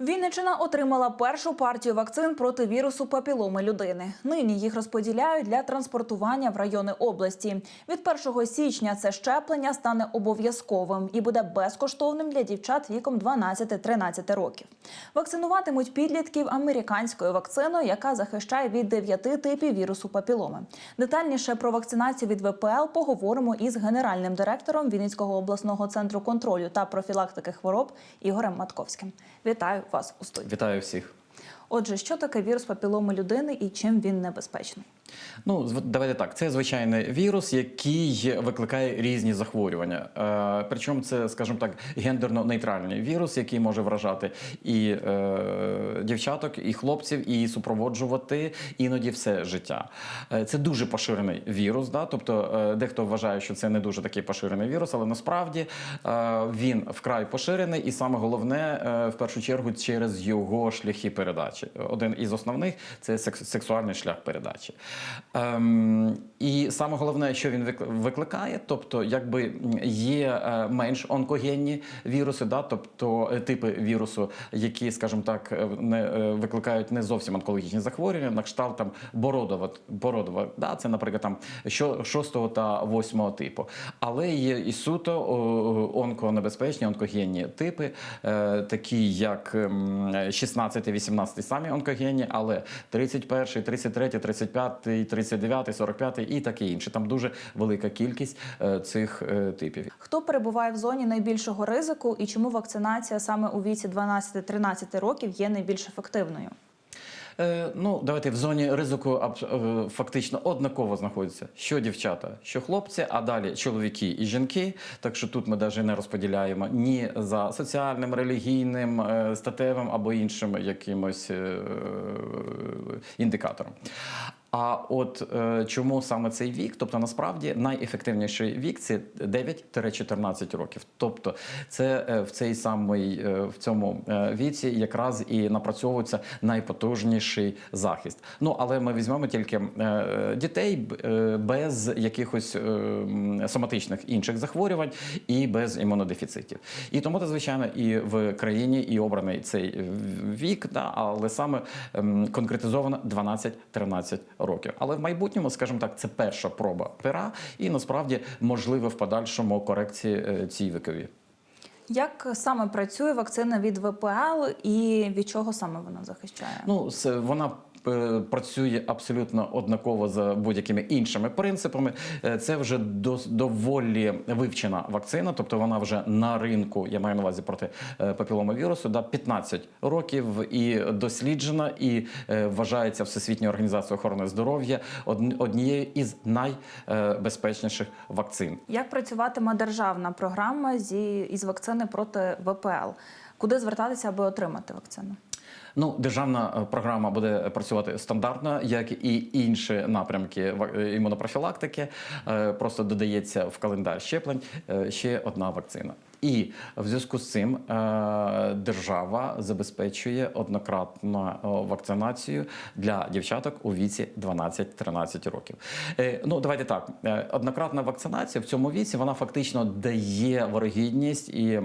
Вінниччина отримала першу партію вакцин проти вірусу папіломи людини. Нині їх розподіляють для транспортування в райони області. Від 1 січня це щеплення стане обов'язковим і буде безкоштовним для дівчат віком 12-13 років. Вакцинуватимуть підлітків американською вакциною, яка захищає від 9 типів вірусу папіломи. Детальніше про вакцинацію від ВПЛ поговоримо із генеральним директором Вінницького обласного центру контролю та профілактики хвороб Ігорем Матковським. Вітаю вас у студії. Вітаю всіх. Отже, що таке вірус папіломи людини і чим він небезпечний? Ну, давайте так. Це звичайний вірус, який викликає різні захворювання. Е, причому це, скажімо так, гендерно-нейтральний вірус, який може вражати і е, дівчаток, і хлопців, і супроводжувати іноді все життя. Е, це дуже поширений вірус. Да? Тобто е, дехто вважає, що це не дуже такий поширений вірус, але насправді е, він вкрай поширений, і саме головне, е, в першу чергу, через його шляхи передачі. Один із основних це секс- сексуальний шлях передачі. Um, і саме головне, що він вик- викликає, тобто, якби є е, менш онкогенні віруси, да, тобто е, типи вірусу, які, скажімо так, е, не викликають не зовсім онкологічні захворювання, на кшталт там бородова, бородова, да, це, наприклад, там що- шостого та восьмого типу. Але є і суто онконебезпечні, онкогенні типи, такі як ем, 16, 18 самі онкогенні, але 31, 33, 35, 39, 45 і таке інше. Там дуже велика кількість е, цих е, типів. Хто перебуває в зоні найбільшого ризику і чому вакцинація саме у віці 12-13 років є найбільш ефективною? Е, ну, давайте в зоні ризику фактично однаково знаходяться що дівчата, що хлопці, а далі чоловіки і жінки. Так що тут ми навіть не розподіляємо ні за соціальним, релігійним, статевим або іншим якимось індикатором. А от е, чому саме цей вік? Тобто, насправді найефективніший вік це 9-14 років. Тобто, це е, в цей самий е, в цьому е, віці якраз і напрацьовується найпотужніший захист. Ну але ми візьмемо тільки е, дітей е, без якихось е, соматичних інших захворювань і без імунодефіцитів. І тому, то, звичайно, і в країні і обраний цей вік, да, але саме ем, конкретизовано 12-13 років. Але в майбутньому, скажімо так, це перша проба пера, і насправді можливе в подальшому корекції е, цій вікові. Як саме працює вакцина від ВПЛ і від чого саме вона захищає? Ну, вона працює абсолютно однаково за будь-якими іншими принципами. Е, Це вже доволі вивчена вакцина, тобто вона вже на ринку, я маю на увазі проти е, папіломавірусу, да, 15 років і досліджена, і е, вважається Всесвітньою організацією охорони здоров'я одн- однією із найбезпечніших вакцин. Як працюватиме державна програма зі із вакцини проти ВПЛ? Куди звертатися, аби отримати вакцину? Ну, державна е, програма буде працювати стандартно, як і інші напрямки е, імунопрофілактики. Е, Просто додається в календар щеплень ще одна вакцина. І в зв'язку з цим е, держава забезпечує однократну вакцинацію для дівчаток у віці 12-13 років. Е, Ну, давайте так. Е, Однократна вакцинація в цьому віці вона фактично дає ворогідність і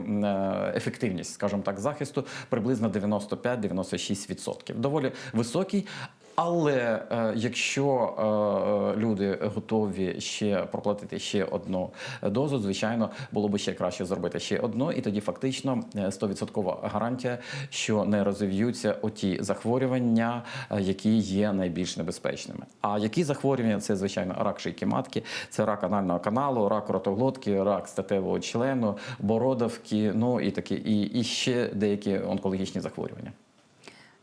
ефективність, скажімо так, захисту приблизно 95-96%. Доволі високий. Але е, якщо е, е, люди готові ще проплатити ще одну дозу, звичайно, було б ще краще зробити ще одну, і тоді фактично е, 100% гарантія, що не розвіються оті захворювання, які є найбільш небезпечними. А які захворювання? Це звичайно рак шийки матки, це рак анального каналу, рак ротоглотки, рак статевого члену, бородавки, ну і такі, і, і ще деякі онкологічні захворювання.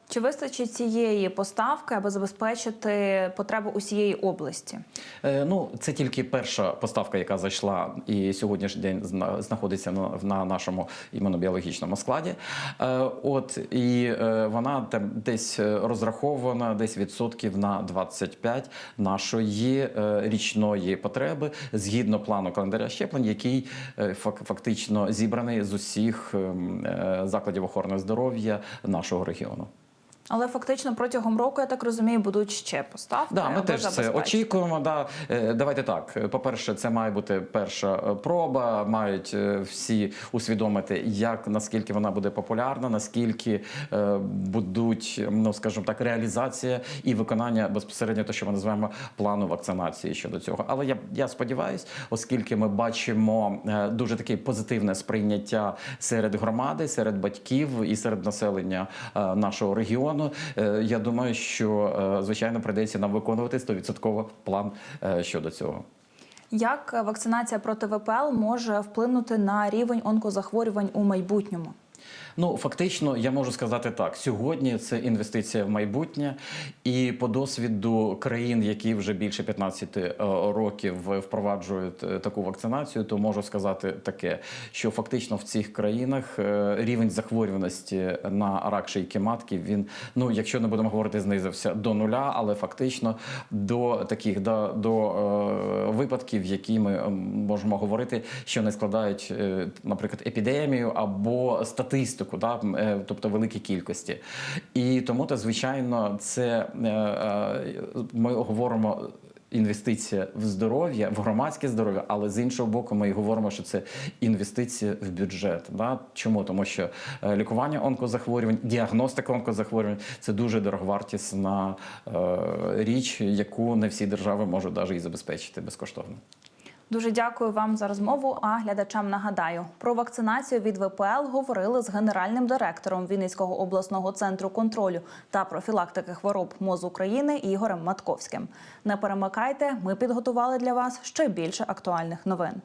Чи вистачить цієї поставки, аби забезпечити потреби усієї області? Е, Ну, це тільки перша поставка, яка зайшла і сьогоднішній день зна- знаходиться на, на нашому імунобіологічному складі. Е, От і е, вона там десь е, розрахована, десь відсотків на 25 нашої е, річної потреби згідно плану календаря щеплень, який е, фак- фактично зібраний з усіх ем, е, закладів охорони здоров'я нашого регіону. Але фактично протягом року, я так розумію, будуть ще поставки. Да, ми теж це очікуємо. Да. Е, Давайте так. По-перше, це має бути перша е, проба. Мають е, всі усвідомити, як наскільки вона буде популярна, наскільки е, будуть, ну скажімо так, реалізація і виконання безпосередньо те, що ми називаємо плану вакцинації щодо цього. Але я, я сподіваюся, оскільки ми бачимо дуже таке позитивне сприйняття серед громади, серед батьків і серед населення нашого регіону. Е, Я думаю, що е, звичайно прийдеться нам виконувати 100% план е, щодо цього. Як вакцинація проти ВПЛ може вплинути на рівень онкозахворювань у майбутньому? Ну фактично, я можу сказати так: сьогодні це інвестиція в майбутнє, і по досвіду країн, які вже більше 15 е, років впроваджують е, таку вакцинацію, то можу сказати таке, що фактично в цих країнах е, рівень захворюваності на рак шийки матки він, ну якщо не будемо говорити, знизився до нуля, але фактично до таких до, до е, випадків, які ми ем, можемо говорити, що не складають, наприклад, епідемію або статистику, да, е, тобто великі кількості. І тому, то, звичайно, це е, е, ми говоримо. Інвестиція в здоров'я, в громадське здоров'я, але з іншого боку, ми й говоримо, що це інвестиція в бюджет. Да? Чому? Тому що лікування онкозахворювань, діагностика онкозахворювань це дуже дороговартісна річ, яку не всі держави можуть навіть і забезпечити безкоштовно. Дуже дякую вам за розмову. А глядачам нагадаю про вакцинацію від ВПЛ говорили з генеральним директором Вінницького обласного центру контролю та профілактики хвороб МОЗ України Ігорем Матковським. Не перемикайте, ми підготували для вас ще більше актуальних новин.